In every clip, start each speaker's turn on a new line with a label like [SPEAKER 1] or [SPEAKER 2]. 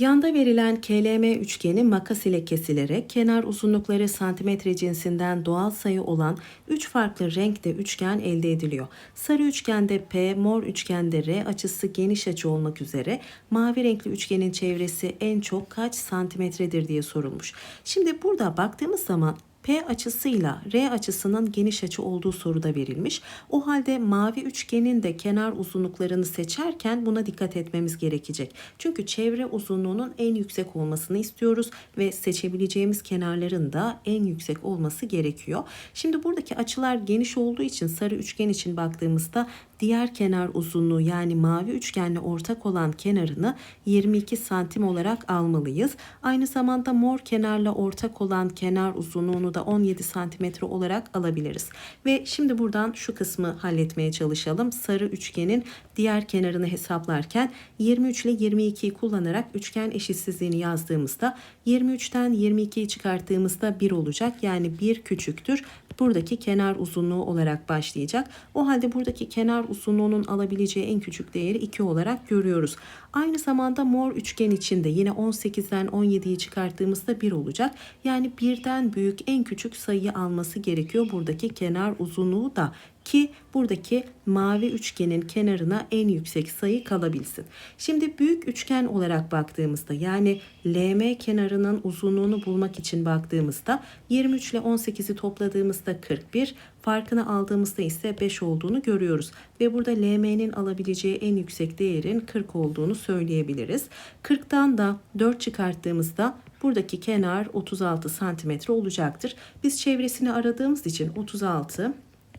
[SPEAKER 1] Yanda verilen KLM üçgeni makas ile kesilerek kenar uzunlukları santimetre cinsinden doğal sayı olan 3 farklı renkte üçgen elde ediliyor. Sarı üçgende P, mor üçgende R açısı geniş açı olmak üzere mavi renkli üçgenin çevresi en çok kaç santimetredir diye sorulmuş. Şimdi burada baktığımız zaman P açısıyla R açısının geniş açı olduğu soruda verilmiş. O halde mavi üçgenin de kenar uzunluklarını seçerken buna dikkat etmemiz gerekecek. Çünkü çevre uzunluğunun en yüksek olmasını istiyoruz ve seçebileceğimiz kenarların da en yüksek olması gerekiyor. Şimdi buradaki açılar geniş olduğu için sarı üçgen için baktığımızda diğer kenar uzunluğu yani mavi üçgenle ortak olan kenarını 22 santim olarak almalıyız. Aynı zamanda mor kenarla ortak olan kenar uzunluğunu da 17 santimetre olarak alabiliriz. Ve şimdi buradan şu kısmı halletmeye çalışalım. Sarı üçgenin diğer kenarını hesaplarken 23 ile 22'yi kullanarak üçgen eşitsizliğini yazdığımızda 23'ten 22'yi çıkarttığımızda 1 olacak. Yani 1 küçüktür buradaki kenar uzunluğu olarak başlayacak. O halde buradaki kenar uzunluğunun alabileceği en küçük değeri 2 olarak görüyoruz. Aynı zamanda mor üçgen içinde yine 18'den 17'yi çıkarttığımızda 1 olacak. Yani birden büyük en küçük sayıyı alması gerekiyor buradaki kenar uzunluğu da ki buradaki mavi üçgenin kenarına en yüksek sayı kalabilsin. Şimdi büyük üçgen olarak baktığımızda yani LM kenarının uzunluğunu bulmak için baktığımızda 23 ile 18'i topladığımızda 41, farkını aldığımızda ise 5 olduğunu görüyoruz. Ve burada LM'nin alabileceği en yüksek değerin 40 olduğunu söyleyebiliriz. 40'tan da 4 çıkarttığımızda buradaki kenar 36 santimetre olacaktır. Biz çevresini aradığımız için 36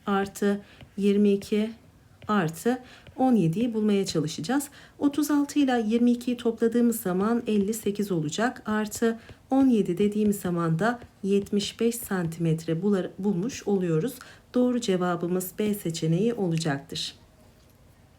[SPEAKER 1] artı 22 artı 17'yi bulmaya çalışacağız. 36 ile 22'yi topladığımız zaman 58 olacak. Artı 17 dediğimiz zaman da 75 santimetre bulmuş oluyoruz. Doğru cevabımız B seçeneği olacaktır.